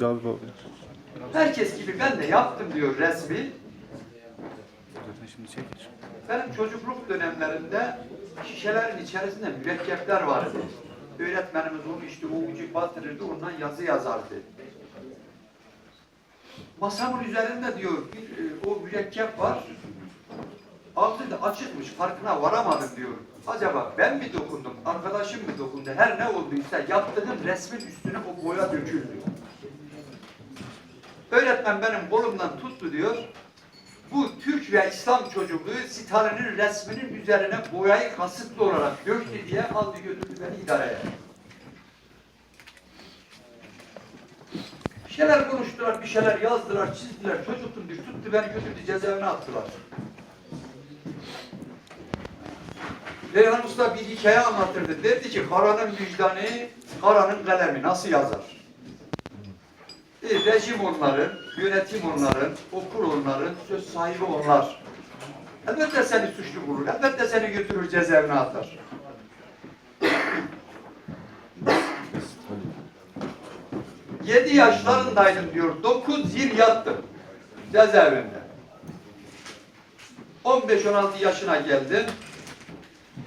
Galiba. Herkes gibi ben de yaptım diyor resmi. Zaten şimdi çekir. Benim çocukluk dönemlerimde şişelerin içerisinde mürekkepler vardı. Öğretmenimiz onu işte o ucu batırırdı, ondan yazı yazardı. Masamın üzerinde diyor bir e, o mürekkep var. Altı da açıkmış, farkına varamadım diyor. Acaba ben mi dokundum, arkadaşım mı dokundu, her ne olduysa yaptığım resmin üstüne o boya döküldü. Öğretmen benim kolumdan tuttu diyor. Bu Türk ve İslam çocukluğu Sitare'nin resminin üzerine boyayı kasıtlı olarak döktü diye aldı götürdü beni idareye. Bir şeyler konuştular, bir şeyler yazdılar, çizdiler. Çocuktum bir tuttu beni götürdü cezaevine attılar. Reyhan Usta bir hikaye anlatırdı. Derdi ki karanın vicdanı, karanın kalemi nasıl yazar? E, rejim onların, yönetim onların, okul onların, söz sahibi onlar. Elbette seni suçlu bulur, elbette seni götürür cezaevine atar. Yedi yaşlarındaydım diyor, dokuz yıl yattım cezaevinde. 15-16 yaşına geldim.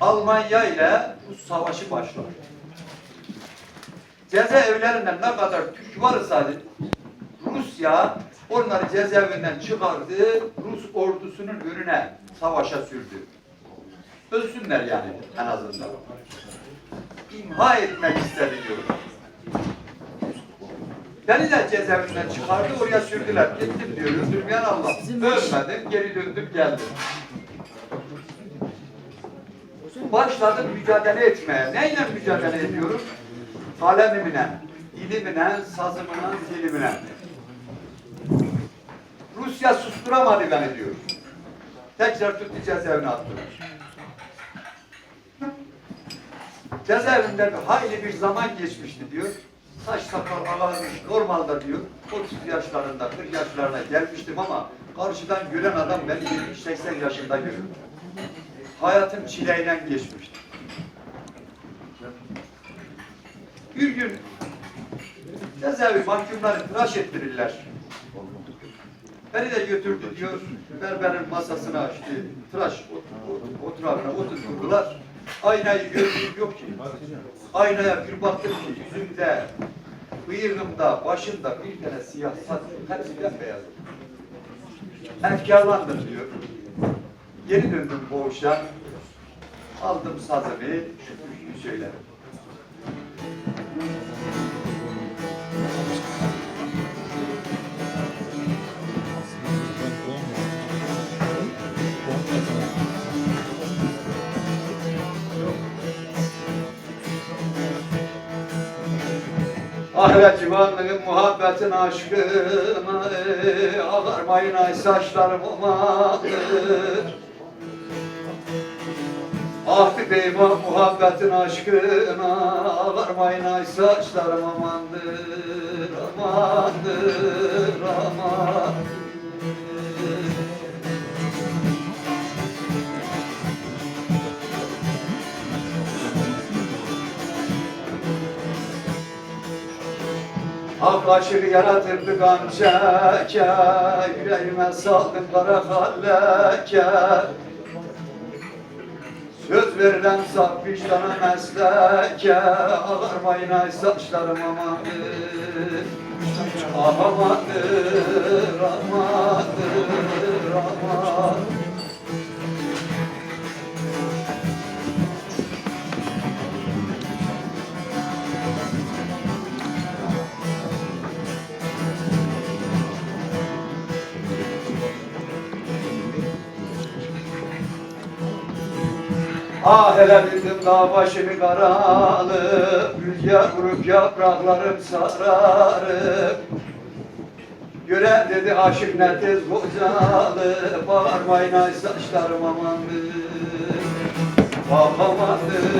Almanya ile Rus savaşı başladı. Cezaevlerinden ne kadar Türk varsa Rusya onları cezaevinden çıkardı, Rus ordusunun önüne savaşa sürdü. Ölsünler yani en azından. İmha etmek istedi diyor. Beni de cezaevinden çıkardı, oraya sürdüler. Gittim diyor, öldürmeyen Allah. Ölmedim, geri döndüm geldim. Başladım mücadele etmeye. Neyle mücadele ediyorum? Kalemimle, dilimle, sazımla, dilimle. Rusya susturamadı beni diyor. Tekrar tuttu cezaevine attılar. Cezaevinde bir hayli bir zaman geçmişti diyor. Saç sakal ağarmış normalde diyor. 30 yaşlarında, 40 yaşlarına gelmiştim ama karşıdan gülen adam beni 70-80 yaşında görüyor. Hayatım çileyle geçmişti. Bir gün cezaevi mahkumları tıraş ettirirler. Beni de götürdü diyor, berberin masasına açtı, tıraş ot- oturağına oturtturdular. Aynayı gördüğüm yok ki. Aynaya bir baktım ki yüzümde, bıyığımda, başımda bir tane siyah saç, hepsi bembeyaz. Efkarlandım diyor. Geri döndüm boğuşa, aldım sazımı, türküyü söyledim. Ahire civanlığın muhabbetin aşkına Ağarmayın ay saçlarım amandır Ah beyma muhabbetin aşkına Ağarmayın ay saçlarım amandır Amandır amandır Ak aşık yaratırdı gamçeke Yüreğime saldın kara halleke Söz verilen saf vicdana mesleke Ağarmayın ay saçlarım amandır. Ah amandır, amandır, Ah dağ başını karalıp Rüzgar vurup yapraklarım sararıp Gören dedi aşık ne tez bocalı Bağırmayın ay saçlarım amandır Ah amandır,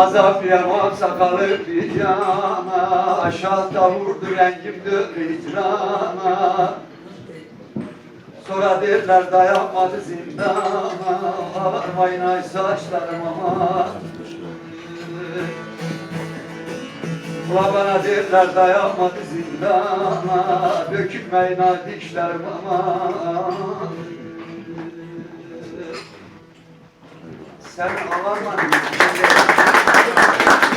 Azap yamam sakalı bir yana Aşağıda vurdu rengim döndü hicrana Sonra derler dayanmadı zindana Varmayın ay saçlarım ama. Ula bana derler dayanmadı zindana Dökülmeyin ay dişlerim ama. Sen ağlarma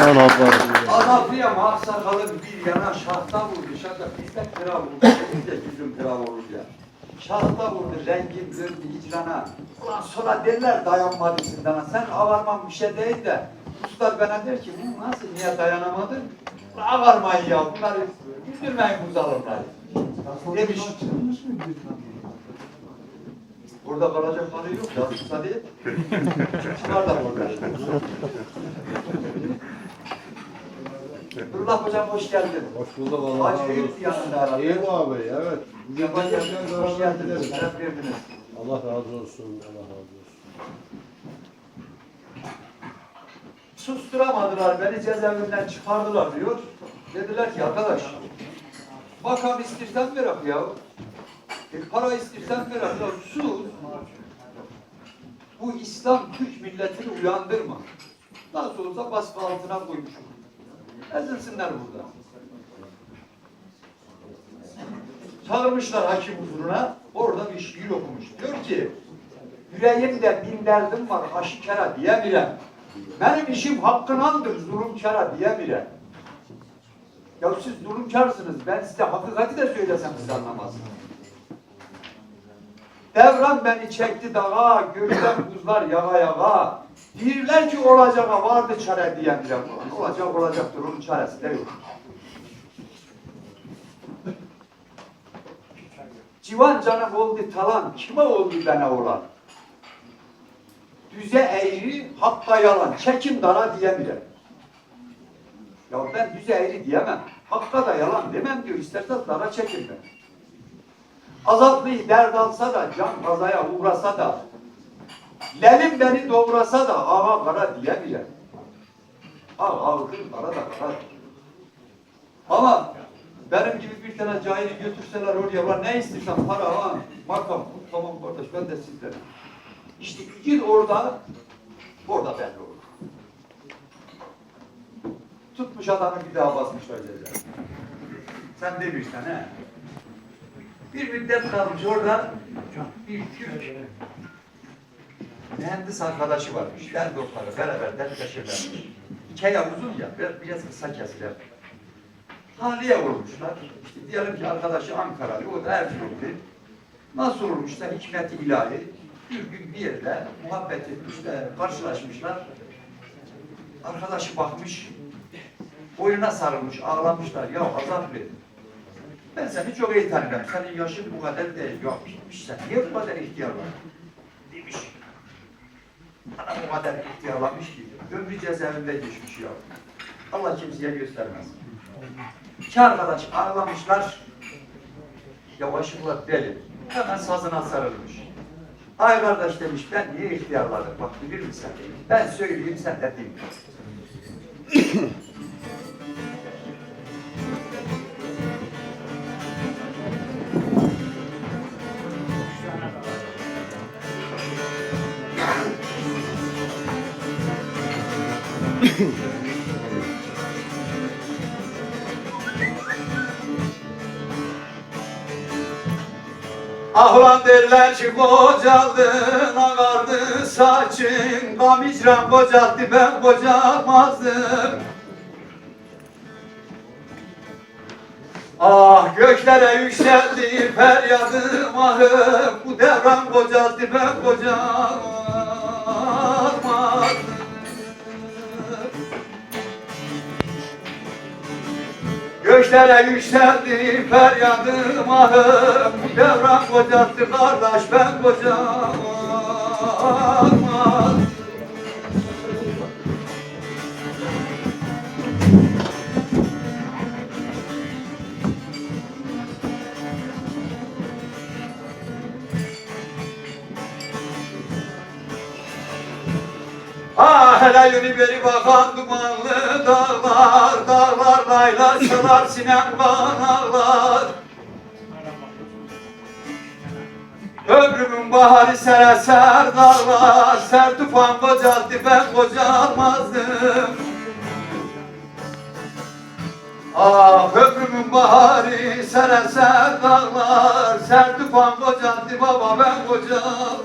Al abla. Azaplıya sakalı bir yana şahta vurdu. Şahta bizde kral vurdu. Biz de bizim kral vurdu ya. Şahta vurdu. Rengin döndü hicrana. Ulan sonra derler dayanmadı zindana. Sen avarman bir şey değil de. Usta bana der ki bu nasıl niye dayanamadın? Ulan avarmayın ya. Bunları güldürmeyin bu zalimleri. Demiş. Burada kalacak hali yok ya. Usta değil. Çıkar da burada. Nurullah hocam hoş geldin. Hoş bulduk Allah Hacı. Eyüp yanında herhalde. İyi mi abi? Evet. Yabancı gelirken hoş geldiniz. Şeref verdiniz. Allah razı olsun. Allah razı olsun. Susturamadılar beni cezaevinden çıkardılar diyor. Dediler ki arkadaş makam istersen ver ya. E, para istersen ver ya. Sus. Bu İslam Türk milletini uyandırma. Nasıl olsa baskı altına koymuşum. Ezilsinler burada. Çağırmışlar hakim huzuruna. Orada bir şiir okumuş. Diyor ki yüreğimde bin derdim var aşikara diyemeyem. Benim işim hakkınandır zulümkara diyemeyem. Ya siz zulümkarsınız. Ben size hakikati de söylesem siz anlamazsınız. Devran beni çekti dağa, gökten buzlar yağa yağa. Dirler ki olacağa vardı çare diyenler. Olacak olacaktır, onun çaresi de yok. Civan canım oldu talan, kime oldu bana olan? Düze eğri, hakka yalan, çekim dara diyemeyem. Ya ben düze eğri diyemem, hakka da yalan demem diyor, istersen dara çekin ben. Azaplı dert alsa da, can kazaya uğrasa da, lelim beni doğrasa da ağa kara diyemeyem. Ağa ağır, kara da kara. Ama benim gibi bir tane cahili götürseler oraya, var ne istiyorsan para ha, makam, tamam kardeş ben de sizdenim. İşte git orada, orada belli olur. Tutmuş adamı bir daha basmışlar ceza. Sen demişsen he. Bir müddet kalmış orada bir Türk mühendis arkadaşı varmış. Ben doktora beraber dertleşirlermiş. Hikaye uzun ya, biraz, biraz kısa kesilir. Haliye vurmuşlar. İşte diyelim ki arkadaşı Ankaralı, o da Erzurumlu. Nasıl olmuşsa hikmeti ilahi bir gün bir yerde muhabbet etmişler, karşılaşmışlar. Arkadaşı bakmış, boynuna sarılmış, ağlamışlar. Ya azap verin. Ben seni çok iyi tanırım. Senin yaşın bu kadar değil. Yok bitmiş sen. Niye bu kadar ihtiyarlar? Demiş. Adam bu kadar ihtiyarlamış ki. Ömrü cezaevinde geçmiş ya. Allah kimseye göstermez. İki arkadaş ağlamışlar. Yavaşlıkla deli. Hemen sazına sarılmış. Ay kardeş demiş ben niye ihtiyarladım bak bilir misin? Ben söyleyeyim sen de dinle. Ah lan derler ki kocaldın ağardı saçın. Gam hicran kocaldı ben kocalmazdım Ah göklere yükseldi feryadım ahım Bu devran kocaldı ben kocalmazdım Göklere yükseldi feryadım ahım. Devran kocattı kardeş ben kocamam hele beri bakan dumanlı dağlar Dağlar laylaşılar sinem kanarlar Ömrümün baharı ser eser dağlar Ser tufan kocaldı ben kocalmazdım Ah ömrümün baharı ser eser dağlar Ser tufan kocaldı baba ben kocalmazdım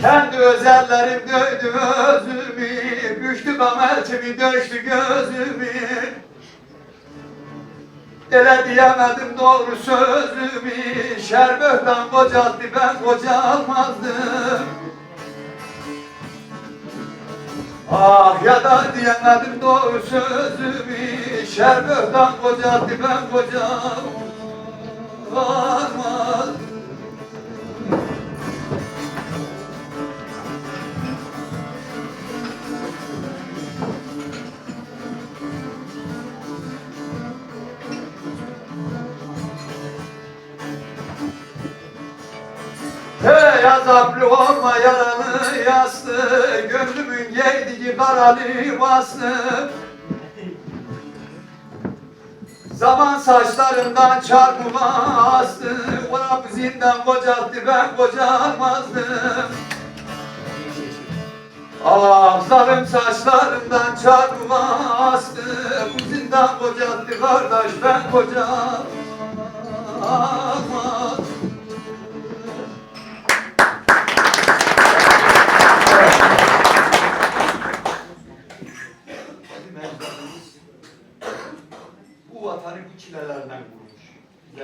Kendi özellerim döydü özümü Düştü kamelçimi döştü gözümü. Ele diyemedim doğru sözümü Şerböhten kocaldı ben kocalmazdım Ah ya da diyemedim doğru sözümü Şerböhten kocaldı ben kocalmazdım Hey azaplı olma yaralı yaslı Gönlümün yediği karalı vaslı. Zaman saçlarımdan çarpıma astı Ona zindan kocalttı ben kocalmazdım. Ah zalim saçlarımdan çarpıma astı Bu zindan kocalttı kardeş ben kocalmazdım